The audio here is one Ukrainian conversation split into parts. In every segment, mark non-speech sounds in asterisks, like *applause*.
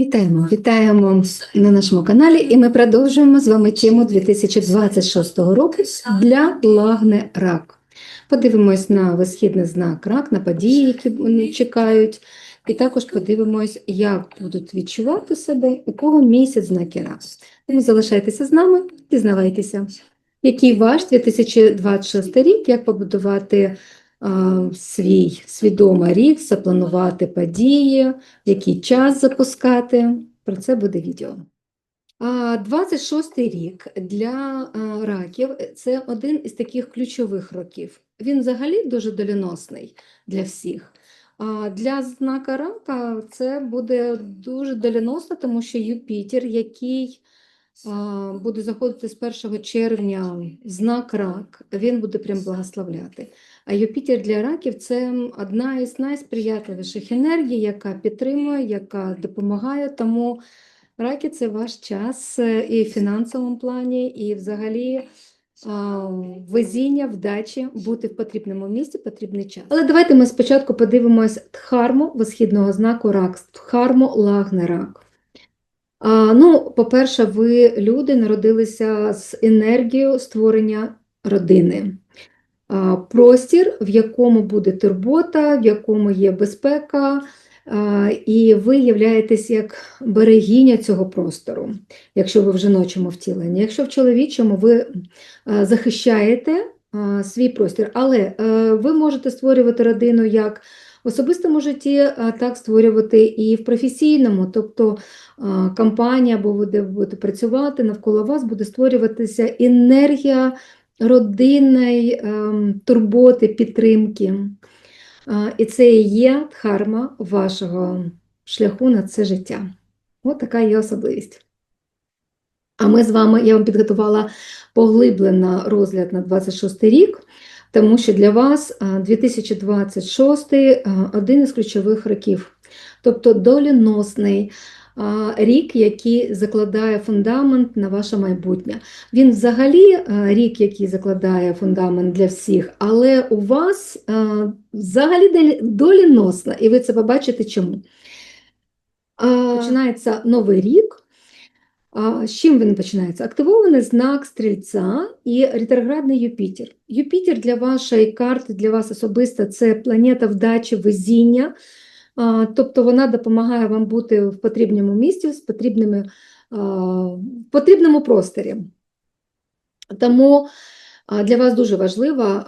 Вітаємо, вітаємо на нашому каналі, і ми продовжуємо з вами тему 2026 року для лагне рак. Подивимось на висхідний знак рак, на події, які вони чекають, і також подивимось, як будуть відчувати себе, у кого місяць знаки рак. Тому залишайтеся з нами, дізнавайтеся, який ваш 2026 рік, як побудувати свій свідомий рік, запланувати події, який час запускати. Про це буде відео. А 26 рік для раків це один із таких ключових років. Він взагалі дуже доленосний для всіх. А для знака рака це буде дуже доленосно, тому що Юпітер, який буде заходити з 1 червня в знак рак, він буде прям благословляти. А Юпітер для раків це одна із найсприятливіших енергій, яка підтримує, яка допомагає. Тому раки це ваш час е, і в фінансовому плані, і взагалі везіння, вдачі, бути в потрібному місці, потрібний час. Але давайте ми спочатку подивимось дхарму висхідного знаку рак, дхарму лагне рак. А, ну, по-перше, ви люди народилися з енергією створення родини простір, в якому буде турбота, в якому є безпека, і ви являєтесь як берегиня цього простору, якщо ви в жіночому втіленні. Якщо в чоловічому ви захищаєте свій простір, але е, ви можете створювати родину як в особистому житті, так створювати і в професійному, тобто компанія, або ви де будете працювати, навколо вас буде створюватися енергія родинної ем, турботи, підтримки. І це і є дхарма вашого шляху на це життя. От така є особливість. А ми з вами, я вам підготувала поглиблений розгляд на 26 рік, тому що для вас 2026 один із ключових років, тобто доліносний рік, який закладає фундамент на ваше майбутнє. Він взагалі рік, який закладає фундамент для всіх, але у вас взагалі долі- доліносно, і ви це побачите чому. Починається новий рік. З чим він починається? Активований знак стрільця і ретроградний Юпітер. Юпітер для вашої карти, для вас особисто це планета вдачі, везіння. Тобто вона допомагає вам бути в потрібному місці, з потрібними, в потрібному просторі. Тому для вас дуже важливо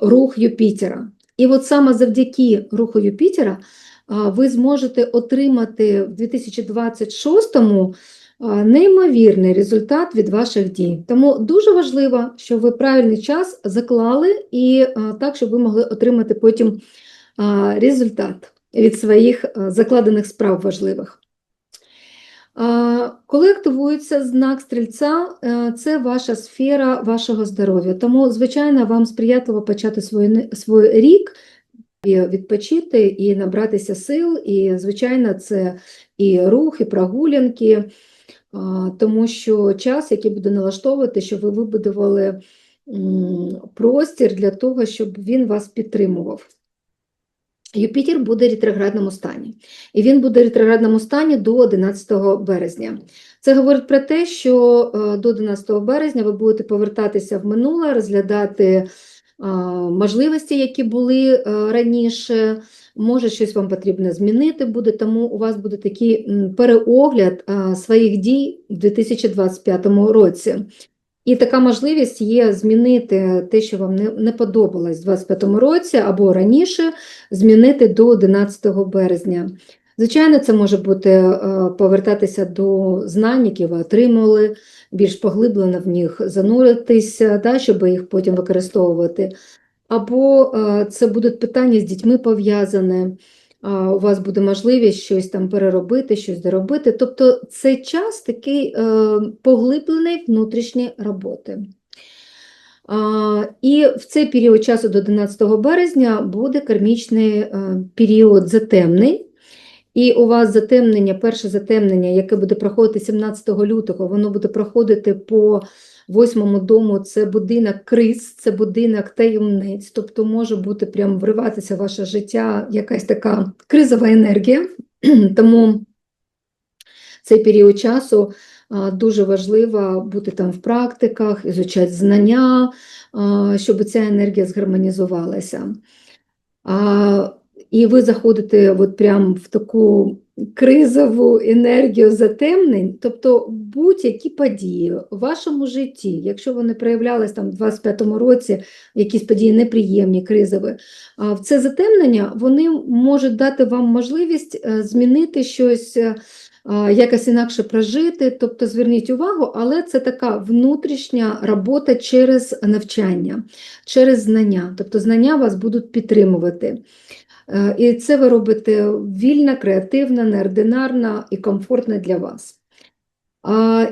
рух Юпітера. І от саме завдяки руху Юпітера ви зможете отримати в 2026-му неймовірний результат від ваших дій. Тому дуже важливо, щоб ви правильний час заклали і так, щоб ви могли отримати потім результат від своїх закладених справ важливих. Коли активується знак стрільця, е, це ваша сфера вашого здоров'я. Тому, звичайно, вам сприятливо почати свій, свій рік і відпочити і набратися сил. І, звичайно, це і рух, і прогулянки, тому що час, який буде налаштовувати, щоб ви вибудували простір для того, щоб він вас підтримував. Юпітер буде в ретроградному стані, і він буде в ретроградному стані до 11 березня. Це говорить про те, що е, до 11 березня ви будете повертатися в минуле, розглядати е, можливості, які були е, раніше. Може, щось вам потрібно змінити буде, тому у вас буде такий переогляд своїх дій в 2025 році. І така можливість є змінити те, що вам не, не подобалось в 2025 році або раніше, змінити до 11 березня. Звичайно, це може бути е, повертатися до знань, які ви отримали, більш поглиблено в них зануритися, да, щоб їх потім використовувати. Або е, це будуть питання з дітьми пов'язані, а, у вас буде можливість щось там переробити, щось доробити. Тобто це час такий е, поглиблений внутрішньої роботи. І в цей період часу до 11 березня буде кармічний е, період затемний. І у вас затемнення, перше затемнення, яке буде проходити 17 лютого, воно буде проходити по восьмому дому. Це будинок криз, це будинок таємниць. Тобто може бути прям вриватися в ваше життя якась така кризова енергія. *clears throat* Тому цей період часу дуже важливо бути там в практиках, ізучати знання, щоб ця енергія згармонізувалася. І ви заходите от прям в таку кризову енергію затемнень, тобто будь-які події в вашому житті, якщо вони проявлялись там в 25-му році, якісь події неприємні, кризові, в це затемнення вони можуть дати вам можливість е, змінити щось. е, Якось інакше прожити, тобто зверніть увагу, але це така внутрішня робота через навчання, через знання. Тобто знання вас будуть підтримувати. Е, І це ви робите вільно, креативно, неординарно і комфортно для вас.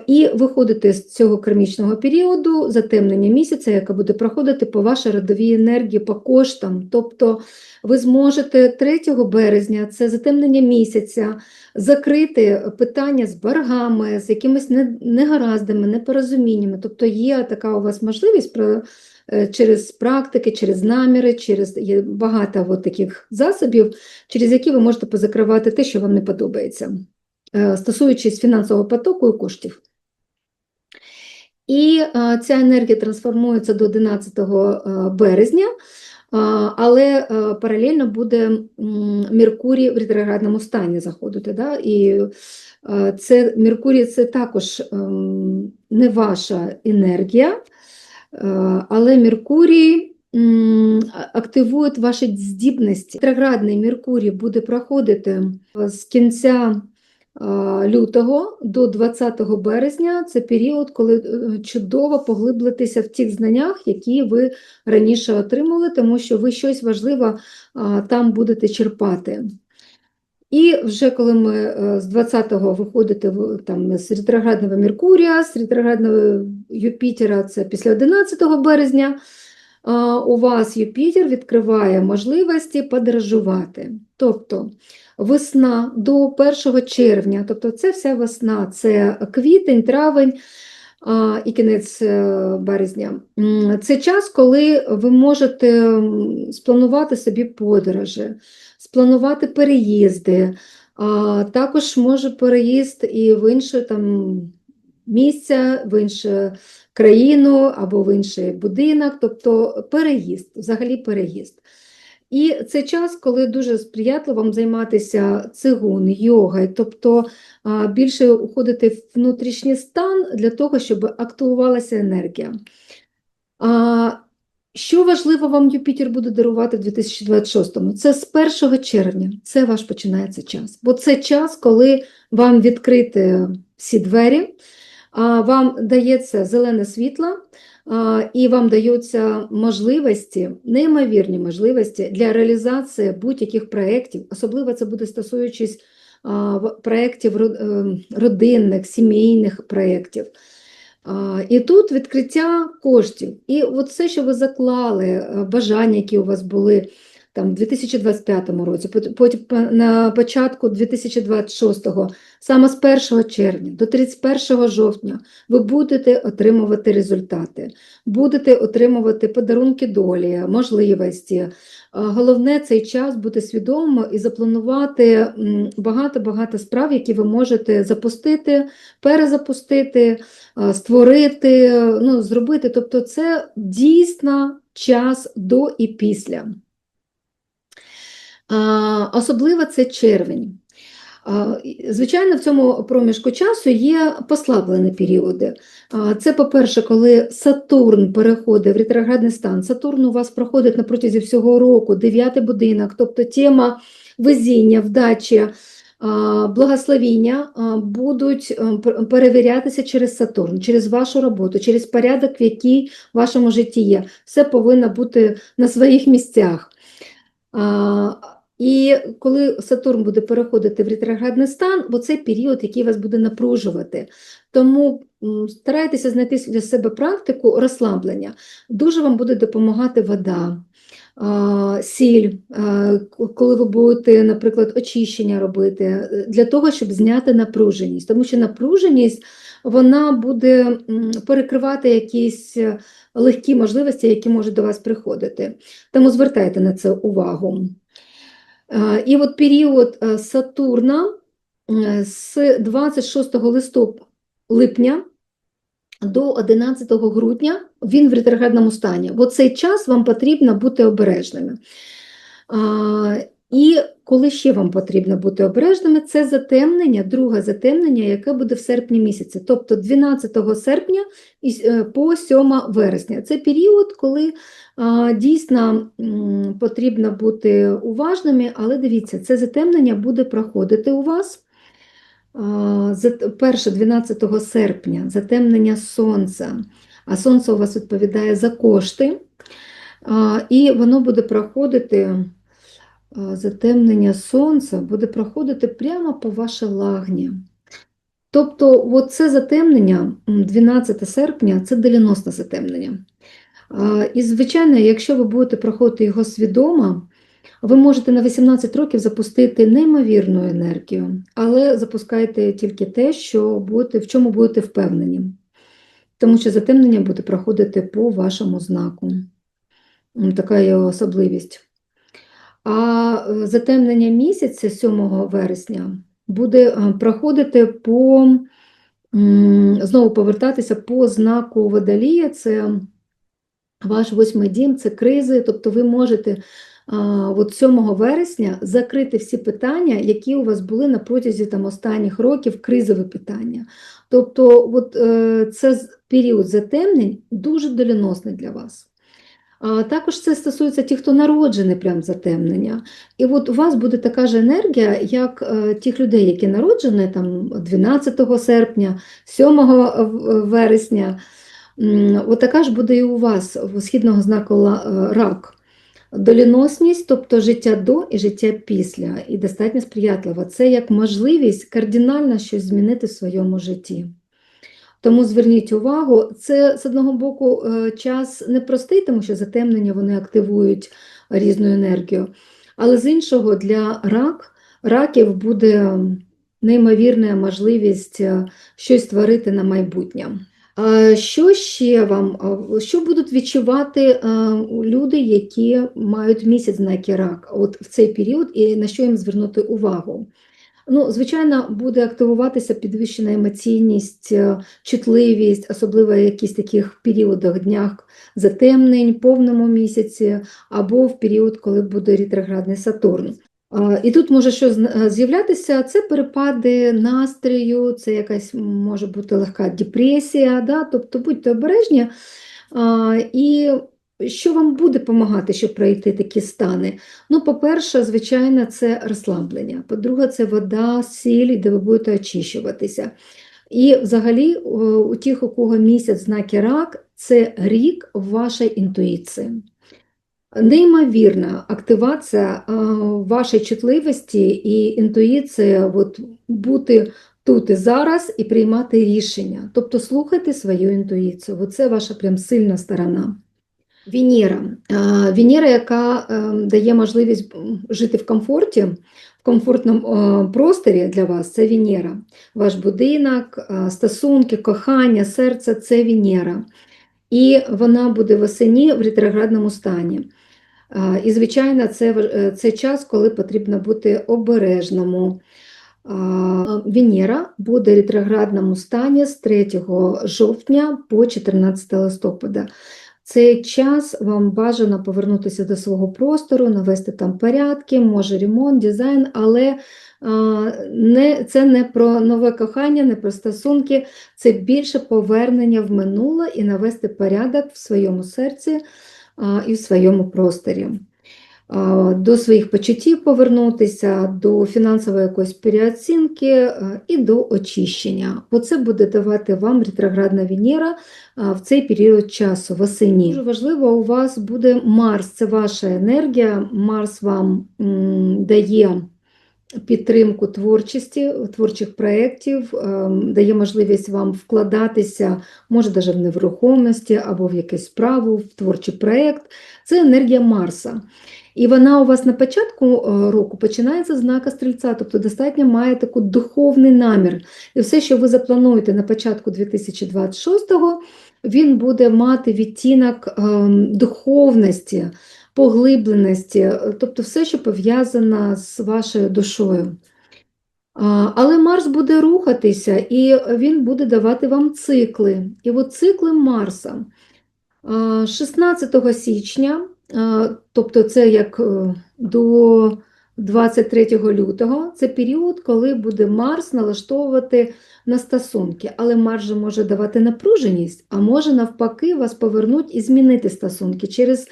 І виходите з цього кармічного періоду, затемнення місяця, яке буде проходити по вашій родовій енергії, по коштам. Тобто ви зможете 3 березня, це затемнення місяця, закрити питання з боргами, з якимись не- негараздами, непорозуміннями. Тобто є така у вас можливість через практики, через наміри, через є багато от таких засобів, через які ви можете позакривати те, що вам не подобається, е, стосуючись фінансового потоку і коштів. І е, ця енергія трансформується до 11 е, березня, але е, паралельно буде Меркурій в ретроградному стані заходити. Да? І е, це Меркурій це також ем, не ваша енергія. Е, Але Меркурій активує ваші здібності. Ретроградний Меркурій буде проходити е, з кінця е, лютого до 20 березня. Це період, коли чудово поглиблитися в тих знаннях, які ви раніше отримали, тому що ви щось важливе там будете черпати. І вже коли ми з 20-го виходите там, з ретроградного Меркурія, з ретроградного Юпітера, це після 11 березня, у вас Юпітер відкриває можливості подорожувати. Тобто весна до 1 червня, тобто це вся весна, це квітень, травень і кінець е, березня. Це час, коли ви можете спланувати собі подорожі, спланувати переїзди, також може переїзд і в інше там місце, в іншу країну або в інший будинок, тобто переїзд, взагалі переїзд. І це час, коли дуже сприятливо займатися цигун, йогою, тобто більше уходити в внутрішній стан для того, щоб активувалася енергія. Що важливо вам Юпітер буде дарувати в 2026-му? Це з 1 червня, це ваш починається час. Бо це час, коли вам відкрити всі двері, вам дається зелене світло, і вам даються можливості, неймовірні можливості для реалізації будь-яких проєктів, особливо це буде стосуючись проєктів е, родинних, сімейних проєктів. І тут відкриття коштів. І от все, що ви заклали, е, бажання, які у вас були там, в 2025 році, потім на початку 2026, саме з 1 червня до 31 жовтня, ви будете отримувати результати, будете отримувати подарунки долі, можливості. Головне цей час бути свідомо і запланувати багато-багато справ, які ви можете запустити, перезапустити, створити, ну, зробити. Тобто це дійсно час до і після. Особливо це червень. Звичайно, в цьому проміжку часу є послаблені періоди. Це, по-перше, коли Сатурн переходить в ретроградний стан. Сатурн у вас проходить на протязі всього року, дев'ятий будинок, тобто тема везіння, вдачі, благословіння будуть е, перевірятися через Сатурн, через вашу роботу, через порядок, в який в вашому житті є. Все повинно бути на своїх місцях. І коли Сатурн буде переходити в ретроградний стан, бо це період, який вас буде напружувати. Тому старайтеся знайти для себе практику розслаблення. Дуже вам буде допомагати вода, сіль, коли ви будете, наприклад, очищення робити, е, для того, щоб зняти напруженість. Тому що напруженість вона буде перекривати якісь е, легкі можливості, які можуть до вас приходити. Тому звертайте на це увагу. Е, І от період е, Сатурна е, з 26 листопада липня до 11 грудня він в ретроградному стані. В цей час вам потрібно бути обережними. І коли ще вам потрібно бути обережними, це затемнення, друге затемнення, яке буде в серпні місяці, тобто 12 серпня е, по 7 вересня. Це період, коли дійсно потрібно бути уважними, але дивіться, це затемнення буде проходити у вас. Перше 12 серпня затемнення сонця, а сонце у вас відповідає за кошти, і воно буде проходити затемнення сонця буде проходити прямо по вашій лагні. Тобто, от це затемнення, 12 серпня, це доленосне затемнення. І, звичайно, якщо ви будете проходити його свідомо, ви можете на 18 років запустити неймовірну енергію, але запускайте тільки те, що будете, в чому будете впевнені. Тому що затемнення буде проходити по вашому знаку. Така є особливість. А е, затемнення місяця 7 вересня буде е, проходити по, знову повертатися по знаку Водолія, це ваш восьмий дім, це кризи, тобто ви можете от 7 вересня закрити всі питання, які у вас були на протязі там, останніх років, кризові питання. Тобто от, е, це період затемнень дуже доленосний для вас. Також це стосується тих, хто народжений прямо в затемнення. І от у вас буде така ж енергія, як е, тих людей, які народжені там 12 серпня, 7 вересня. От така ж буде і у вас східного знаку е, рак. Доліносність, тобто життя до і життя після, і достатньо сприятлива. Це як можливість кардинально щось змінити в своєму житті. Тому зверніть увагу, це з одного боку е, час непростий, тому що затемнення вони активують різну енергію. Але з іншого, для рак, раків буде неймовірна можливість е, щось створити на майбутнє. Що ще вам, що будуть відчувати е, люди, які мають місяць знаки рак от в цей період, і на що їм звернути увагу? Ну, звичайно, буде активуватися підвищена емоційність, е, чутливість, особливо в якісь таких періодах днях затемнень, повному місяці, або в період, коли буде ретроградний Сатурн. І тут може що е, з'являтися, це перепади настрою, це якась може бути легка депресія, да? тобто будьте обережні. І що вам буде допомагати, щоб пройти такі стани? Ну, по-перше, звичайно, це розслаблення. По-друге, це вода, сіль, де ви будете очищуватися. І взагалі, у тих, у кого місяць знаки рак, це рік вашої інтуїції. Неймовірна активація вашої чутливості і інтуїції от, бути тут і зараз і приймати рішення. Тобто слухайте свою інтуїцію. Оце ваша прям сильна сторона. Венера. А, Венера, яка ем, дає можливість жити в комфорті, в комфортному е, просторі для вас, це Венера. Ваш будинок, е, стосунки, кохання, серце це Венера. І вона буде восені в ретроградному стані. І, звичайно, це, е, це час, коли потрібно бути обережному. Венера буде в ретроградному стані з 3 жовтня по 14 листопада. Цей час вам бажано повернутися до свого простору, навести там порядки, може ремонт, дизайн, але не, це не про нове кохання, не про стосунки, це більше повернення в минуле і навести порядок в своєму серці і в своєму просторі. До своїх почуттів повернутися, до фінансової якоїсь переоцінки і до очищення. Оце буде давати вам ретроградна Венера в цей період часу, восені. Дуже важливо, у вас буде Марс, це ваша енергія. Марс вам дає підтримку творчості, творчих проєктів, ем, дає можливість вам вкладатися, може навіть в нерухомості або в якусь справу, в творчий проєкт. Це енергія Марса. І вона у вас на початку е, року починається з знака стрільця, тобто достатньо має таку духовний намір. І все, що ви заплануєте на початку 2026-го, він буде мати відтінок ем, духовності, поглибленості, е, тобто все, що пов'язано з вашою душою. Але Марс буде рухатися і він буде давати вам цикли. І от цикли Марса. 16 січня, тобто це як е, до 23 лютого, це період, коли буде Марс налаштовувати на стосунки. Але Марс же може давати напруженість, а може навпаки вас повернуть і змінити стосунки через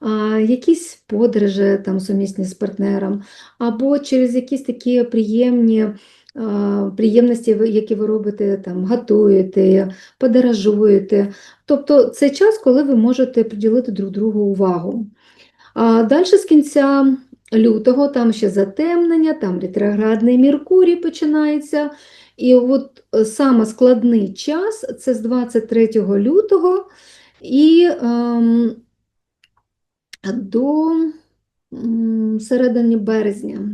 а, якісь подорожі там, сумісні з партнером, або через якісь такі приємні. А, Приємності, які ви робите, там, готуєте, подорожуєте. Тобто це час, коли ви можете приділити друг другу увагу. А далі з кінця лютого там ще затемнення, там ретроградний Меркурій починається. І от е, саме складний час це з 23 лютого і ем, до середини березня,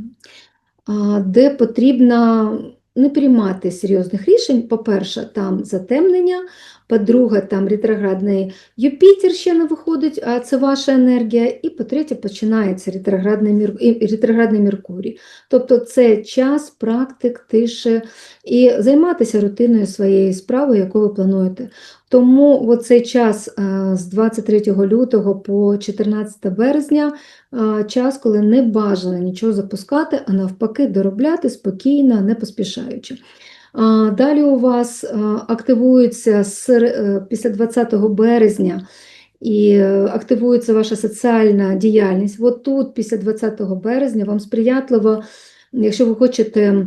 де потрібно не приймати серйозних рішень. По-перше, там затемнення, по-друге, там ретроградний Юпітер ще не виходить, а це ваша енергія. І по-третє, починається ретроградний, Меркурій. Тобто це час практик, тиші і займатися рутиною своєї справи, яку ви плануєте. Тому цей час е, з 23 лютого по 14 березня е, час, коли не бажано нічого запускати, а навпаки доробляти спокійно, не поспішаючи. Далі у вас е, активується е, після 20 березня і е, активується ваша соціальна діяльність. От тут, після 20 березня, вам сприятливо, якщо ви хочете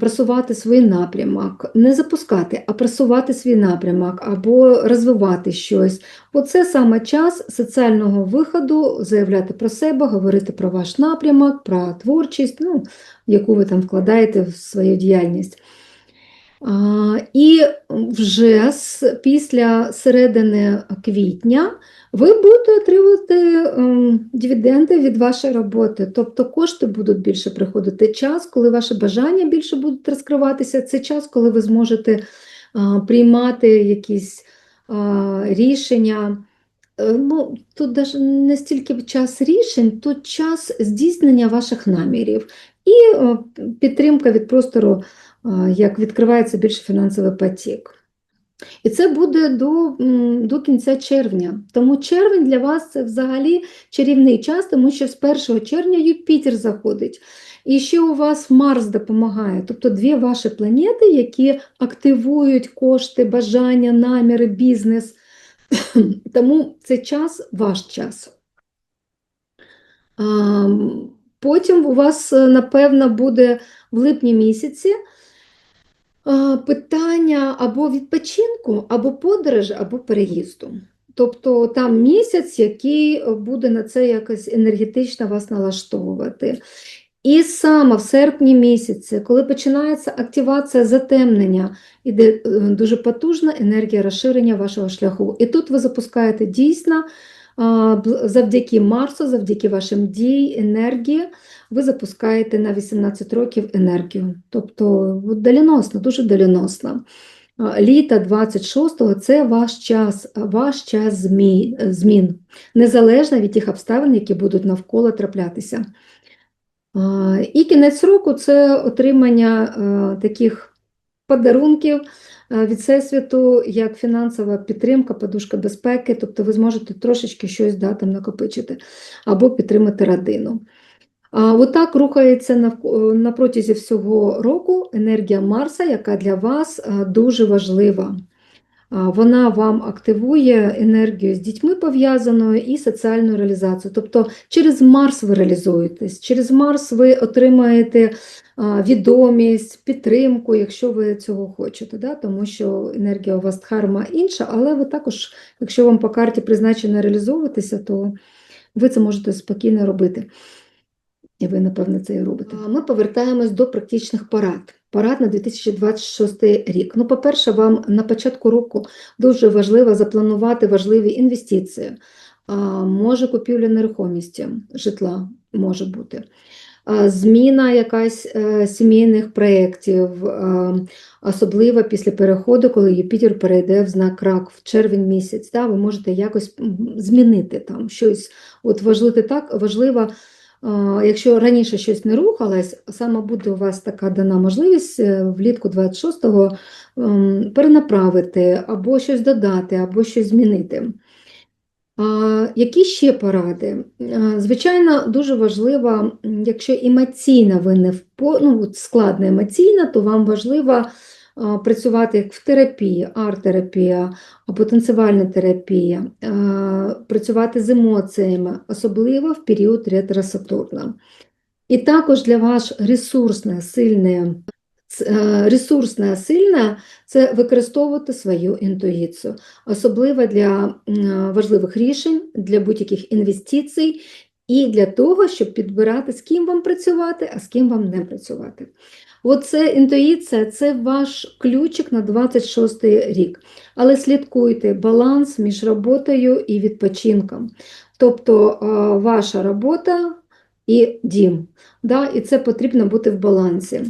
просувати свій напрямок, не запускати, а просувати свій напрямок або розвивати щось. Оце саме час соціального виходу, заявляти про себе, говорити про ваш напрямок, про творчість, ну, яку ви там вкладаєте в свою діяльність. І вже з, після середини квітня ви будете отримувати ем, дивіденди від вашої роботи, тобто кошти будуть більше приходити. Час, коли ваші бажання більше будуть розкриватися, це час, коли ви зможете приймати якісь рішення. Е, Ну, тут навіть не стільки час рішень, тут час здійснення ваших намірів і підтримка від простору, як відкривається більше фінансовий потік. І це буде до, до кінця червня. Тому червень для вас це взагалі чарівний час, тому що з 1 червня Юпітер заходить. І ще у вас Марс допомагає, тобто дві ваші планети, які активують кошти, бажання, наміри, бізнес. *coughs* Тому це час ваш час. Потім у вас, е, напевно, буде в липні місяці питання або відпочинку, або подорожі, або переїзду. Тобто там місяць, який е, буде на це якось енергетично вас налаштовувати. І саме в серпні місяці, коли починається активація затемнення, іде е, дуже потужна енергія розширення вашого шляху. І тут ви запускаєте дійсно завдяки Марсу, завдяки вашим дій, енергії, ви запускаєте на 18 років енергію. Тобто от доленосно, дуже доленосно. Літа 26-го – це ваш час, ваш час змін, незалежно від тих обставин, які будуть навколо траплятися. І кінець року це отримання таких подарунків від Всесвіту, як фінансова підтримка, подушка безпеки, тобто ви зможете трошечки щось да, там накопичити або підтримати родину. А отак рухається навко- на протязі всього року енергія Марса, яка для вас е, дуже важлива. Вона вам активує енергію з дітьми пов'язаною і соціальну реалізацію. Тобто через Марс ви реалізуєтесь, через Марс ви отримаєте відомість, підтримку, якщо ви цього хочете. Да? Тому що енергія у вас дхарма інша, але ви також, якщо вам по карті призначено реалізовуватися, то ви це можете спокійно робити. І ви, напевно, це і робите. Ми повертаємось до практичних порад. Порад на 2026 рік. Ну, по-перше, вам на початку року дуже важливо запланувати важливі інвестиції. Може купівля нерухомості, житла може бути. Зміна якась е, сімейних проєктів, е, особливо після переходу, коли Юпітер перейде в знак рак в червень місяць. Да, ви можете якось змінити там щось. От важливо так, важливо Якщо раніше щось не рухалось, саме буде у вас така дана можливість е, влітку 26-го ем, перенаправити або щось додати, або щось змінити. Які ще поради? Звичайно, дуже важливо, якщо емоційно ви не впо... ну, складно емоційно, то вам важливо працювати як в терапії, арт-терапія або танцювальна терапія, працювати з емоціями, особливо в період ретро Сатурна. І також для вас ресурсне, сильне, е, ресурсне, сильне це використовувати свою інтуїцію, особливо для важливих рішень, для будь-яких інвестицій і для того, щоб підбирати, з ким вам працювати, а з ким вам не працювати. Оце інтуїція це ваш ключик на 26 рік. Але слідкуйте баланс між роботою і відпочинком. Тобто е, ваша робота і дім. Да? І це потрібно бути в балансі.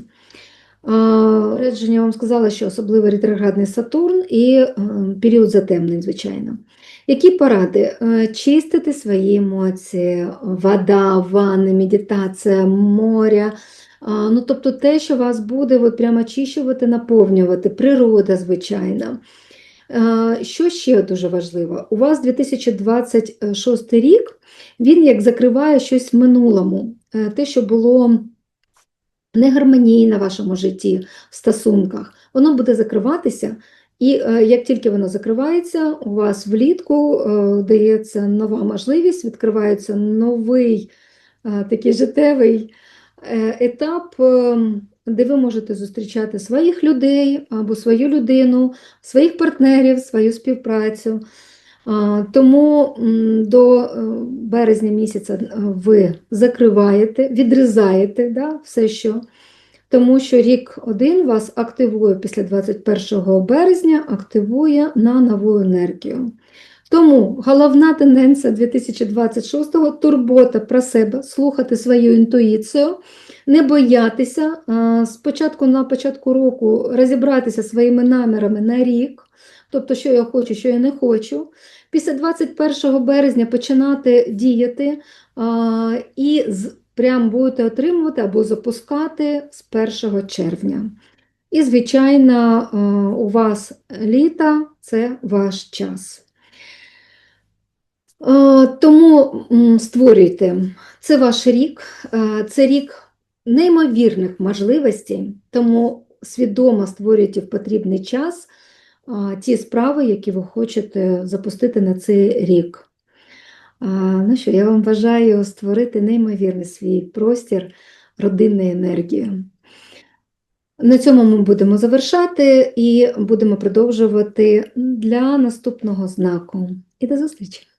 А, я вам сказала, що особливо ретроградний Сатурн і е, період затемнень, звичайно. Які поради? Е, Чистити свої емоції, вода, ванни, медитація, море. Ну, тобто те, що вас буде от прямо очищувати, наповнювати, природа, звичайно. Е, Що ще дуже важливо? У вас 2026 рік, він як закриває щось в минулому, Е, те, що було негармонійно в вашому житті, в стосунках, воно буде закриватися. І е, як тільки воно закривається, у вас влітку е, дається нова можливість, відкривається новий такий життєвий етап, е, де ви можете зустрічати своїх людей або свою людину, своїх партнерів, свою співпрацю. Тому до е, березня місяця е, ви закриваєте, відрізаєте да, все, що. Тому що рік один вас активує після 21 березня, активує на нову енергію. Тому головна тенденція 2026-го турбота про себе, слухати свою інтуїцію, не боятися. Спочатку на початку року розібратися своїми намірами на рік, тобто, що я хочу, що я не хочу. Після 21 березня починати діяти і з, прям будете отримувати або запускати з 1 червня. І, звичайно, у вас літо це ваш час. А, Тому створюйте, це ваш рік, це рік неймовірних можливостей, тому свідомо створюйте в потрібний час ті справи, які ви хочете запустити на цей рік. Ну що, я вам бажаю створити неймовірний свій простір родинної енергії. На цьому ми будемо завершати і будемо продовжувати для наступного знаку. І до зустрічі!